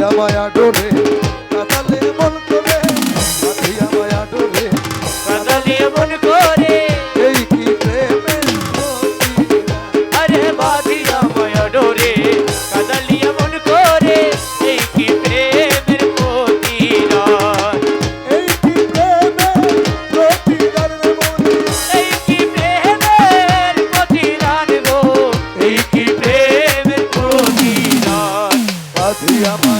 কাঁদিয়া মায়া ডোরে কাঁদালে মন করে কাঁদিয়া মায়া ডোরে কাঁদালে মন করে। এই কি প্রেমের আরে বাঁধিয়া মায়া ডোরে কাঁদালিয়া মন করে। এই কি প্রেমের প্রতিরা এই কি প্রেমের প্রতিরার মনে? এই কি প্রেমের প্রতিরার গো এই কি প্রেমের প্রতিরা কাঁদিয়া মায়া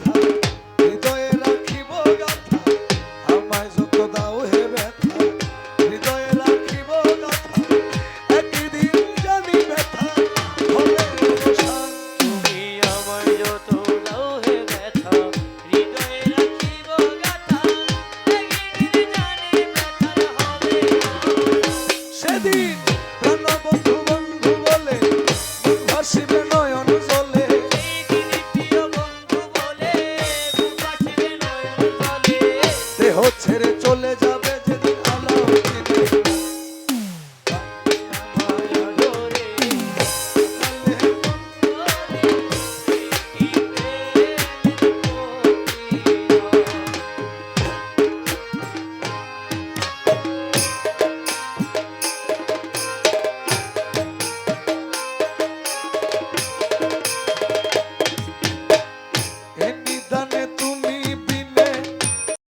হচ্ছে রে চলে যাবে